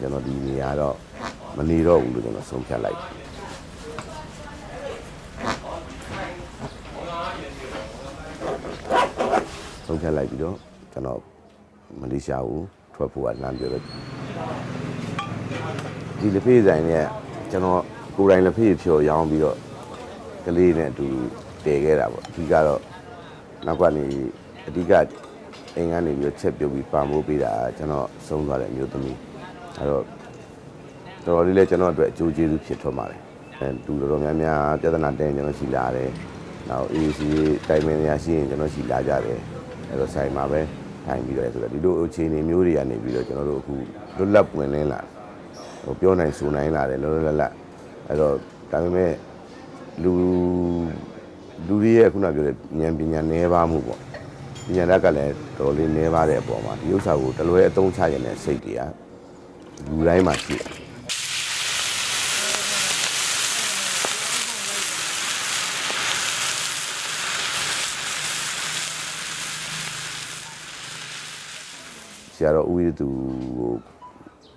ကျွန်တော်ဒီနေရာတော့မနေတော့ဘူးလို့ကျွန်တော်ဆုံးဖြတ်လိုက်တယ်ဆုံးဖြတ်လိုက်ပြီးတော့ကျွန်တော်မလေးရှားကိုထွက်ဖို့ကလမ်းပြောတယ်ဒီလက်ဖေးဆိုင်เนี่ยကျွန်တော်ကိုယ်တိုင်လက်ဖေးဖြော်ရောင်းပြီးတော့ကလေးနဲ့အတူတည်ခဲ့တာပေါ့အဓိကတော့နောက်ကနေအဓိကအိမ်ကနေပြီးတော့ချက်ပြုတ်ပြီးပါမိုးပေးတာကျွန်တော်ဆုံးသွားတဲ့အမျိုးသမီး အဲ့တော့တော်တော်လေးလည်းကျွန်တော်အတွက်အကျိုးကျေးဇူးဖြစ်ထွန်းပါတယ်အဲသူတော်တော်များများပြဿနာတင်ကျွန်တော်ရှိလာတယ်နောက် AC တိုင်ပင်နေရရှိရင်ကျွန်တော်ရှိလာကြတယ်အဲတော့ဆိုင်မှာပဲထိုင်ပြီးတော့ဆိုတော့ဒီလိုအခြေအနေမျိုးတွေကနေပြီးတော့ကျွန်တော်တို့အခုလွတ်လပ်ပွင့်လင်းလာဟိုပြောနိုင်ဆိုနိုင်လာတယ်လောလောလတ်လတ်အဲတော့ဒါပေမဲ့လူလူတွေရဲ့ခုနပြောတဲ့ဉာဏ်ပညာနည်းပါမှုပေါ့ပညာတတ်ကလည်းတော်တော်လေးနည်းပါတဲ့အပေါ်မှာဒီဥစ္စာကိုတလွဲအသုံးချရတဲ့စိတ်တွေက လူတိုင်းမှာရှိတယ်ဆရာတော်ဦးဝိသူကို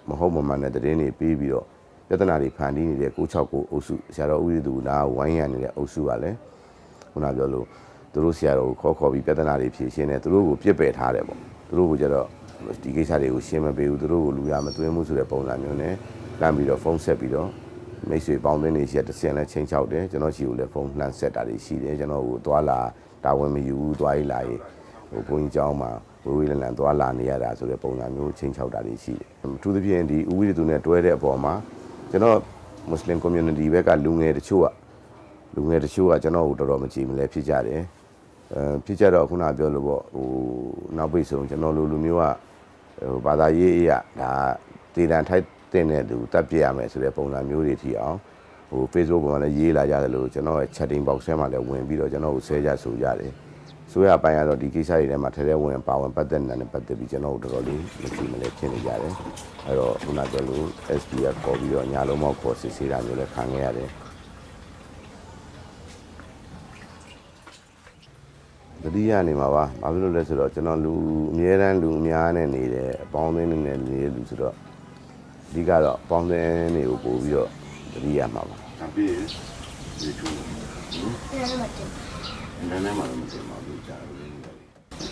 မဟုတ်မမှန်တဲ့တည်င်းတွေပေးပြီးတော့ပြဿနာတွေဖန်တီးနေတဲ့669အုပ်စုဆရာတော်ဦးဝိသူနာဝိုင်းရနေတဲ့အုပ်စုကလည်းခုနပြောလို့သူတို့ဆရာတော်ကိုခေါ်ခေါ်ပြီးပြဿနာတွေဖြေရှင်းတယ်သူတို့ကိုပြစ်ပယ်ထားတယ်ပေါ့သူတို့ကိုကျတော့ ဒီကိစ္စတွေကိုရှင်းမပေးဘူးသူတို့ကိုလူရမသွင်းဘူးဆိုတဲ့ပုံစံမျိုးနဲ့လှမ်းပြီးတော့ဖုန်းဆက်ပြီးတော့မိတ်ဆွေပေါင်းသင်းတွေရှိတဲ့တဆင်လဲချင်းချောက်တယ်ကျွန်တော်ရှိကိုလည်းဖုန်းလှမ်းဆက်တာတွေရှိတယ်ကျွန်တော်ကိုသွားလာတာဝန်မယူဘူးသွားရေးလာရေးဟိုဘုန်းကြီးကျောင်းမှာဝေးဝေးလံလံသွားလာနေရတာဆိုတဲ့ပုံစံမျိုးချင်းချောက်တာတွေရှိတယ်အထူးသဖြင့်ဒီဥပဒေသူနဲ့တွဲတဲ့အပေါ်မှာကျွန်တော် Muslim community ဘက်ကလူငယ်တချို့ကလူငယ်တချို့ကကျွန်တော်ကိုတော်တော်မကြည်မလဲဖြစ်ကြတယ်အဲဖြစ်ကြတော့ခုနပြောလို့ပေါ့ဟို နောက်ပိတ်ဆုံးကျွန်တော်လူလူမျိုးကဟိုဘာသာရေးအရာဒါတည်တံထိုက်တဲ့သူတက်ပြရမယ်ဆိုတဲ့ပုံစံမျိုးတွေထီအောင်ဟို Facebook ပေါ်မှာလည်းရေးလာကြတယ်လို့ကျွန်တော်ရဲ့ chatting box ထဲမှာလည်းဝင်ပြီးတော့ကျွန်တော်ကိုဆဲကြဆိုကြတယ်။ဆိုရအပိုင်းကတော့ဒီကိစ္စတွေထဲမှာထဲထဲဝင်ပါဝင်ပတ်သက်နေတာနဲ့ပတ်သက်ပြီးကျွန်တော်တို့တော်တော်လေးမကြည့်မလဲဖြစ်နေကြတယ်။အဲ့တော့ခုနကပြောလို့ SPF ခေါ်ပြီးတော့ညာလုံးမောက်ခေါ်စစ်ဆေးတာမျိုးလည်းခံခဲ့ရတယ်။ တတိယနေမှာပါ။ဘာဖြစ်လို့လဲဆိုတော့ကျွန်တော်လူအများတန်းလူအများနဲ့နေတယ်အပေါင်းအသင်းတွေနဲ့နေတဲ့လူဆိုတော့အဓိကတော့အပေါင်းအသင်းတွေကိုပို့ပြီးတော့တတိယမှာပါ။အပြေးဒီထူနည်းနည်းမှတော့မသိပါဘူးကြာတယ်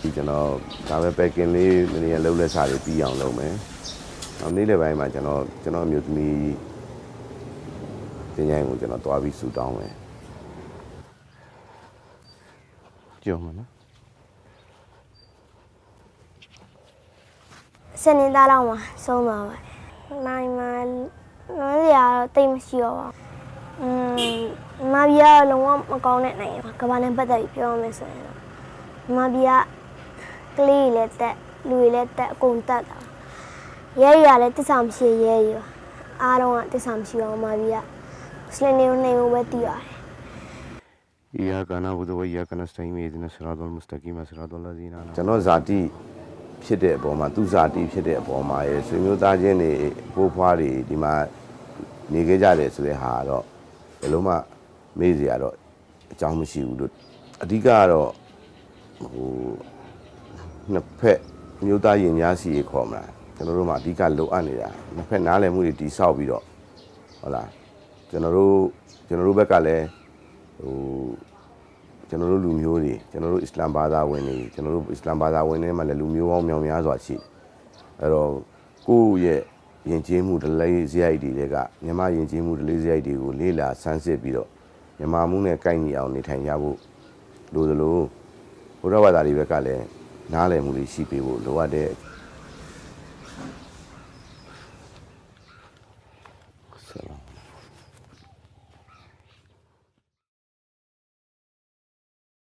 ဒီကျွန်တော်ဒါပဲ packing လေးနည်းနည်းလှုပ်လက်စားလေးပြီးအောင်လုပ်မယ်။နောက်နေ့လယ်ပိုင်းမှာကျွန်တော်ကျွန်တော်အမျိုးသမီးတင်ញိုင်းကိုကျွန်တော်တွားပြီးဆူတောင်းမယ်။ ကြောက်မနော်စနေသားလောက်မှာဆုံးသွားပါတယ်။နိုင်မှာနွမ်းစရာတော့တိတ်မရှိတော့ပါဘူး။อืมမဘီယာလုံးဝမကောင်းတဲ့နိုင်ငံပါကဘာနဲ့ပတ်သက်ပြီးပြောရမယ်ဆိုရင်တော့မဘီယာကလေးတွေလည်းတက်လူတွေလည်းတက်အကုန်တက်တာ။ရဲရည်ကလည်းတစ္ဆာမရှိရဲရည်ပါ။အားလုံးကတစ္ဆာမရှိအောင်မဘီယာစလင်းနေနေဖို့ပဲတည်ရတယ်။ ဤဟာကနာဘုဒ္ဓဝိယကနစတိုင်မေဒနဆရာတော်မစတကီမဆရာတော်လာဇီနာကျွန်တော်ဇာတိဖြစ်တဲ့အပေါ်မှာသူဇာတိဖြစ်တဲ့အပေါ်မှာရေဆွေမျိုးသားချင်းတွေပိုးဖွားတွေဒီမှာနေခဲ့ကြတယ်ဆိုတဲ့ဟာကတော့ဘယ်လုံးမှမေ့စရာတော့အကြောင်းမရှိဘူးလို့အဓိကကတော့ဟိုနှစ်ဖက်မျိုးသားရင်များစီရေခေါ်မလားကျွန်တော်တို့မှာအဓိကလိုအပ်နေတာနှစ်ဖက်နားလည်မှုတွေတိဆောက်ပြီးတော့ဟုတ်လားကျွန်တော်တို့ကျွန်တော်တို့ဘက်ကလည်း ဟိုကျွန်တော်တို့လူမျိုးတွေကျွန်တော်တို့အစ္စလာမ်ဘာသာဝင်တွေကျွန်တော်တို့အစ္စလာမ်ဘာသာဝင်တွေမှာလည်းလူမျိုးပေါင်းမြောင်များစွာရှိတယ်အဲ့တော့ကိုယ့်ရဲ့ယဉ်ကျေးမှုဒလေးစရိုက်တွေကမြန်မာယဉ်ကျေးမှုဒလေးစရိုက်တွေကိုလေးလာဆန်းစစ်ပြီးတော့မြန်မာမှုနဲ့ကိုက်ညီအောင်နေထိုင်ကြဖို့လိုသလိုဘုရားဘာသာတွေဘက်ကလည်းနားလည်မှုတွေရှိပေးဖို့လိုအပ်တဲ့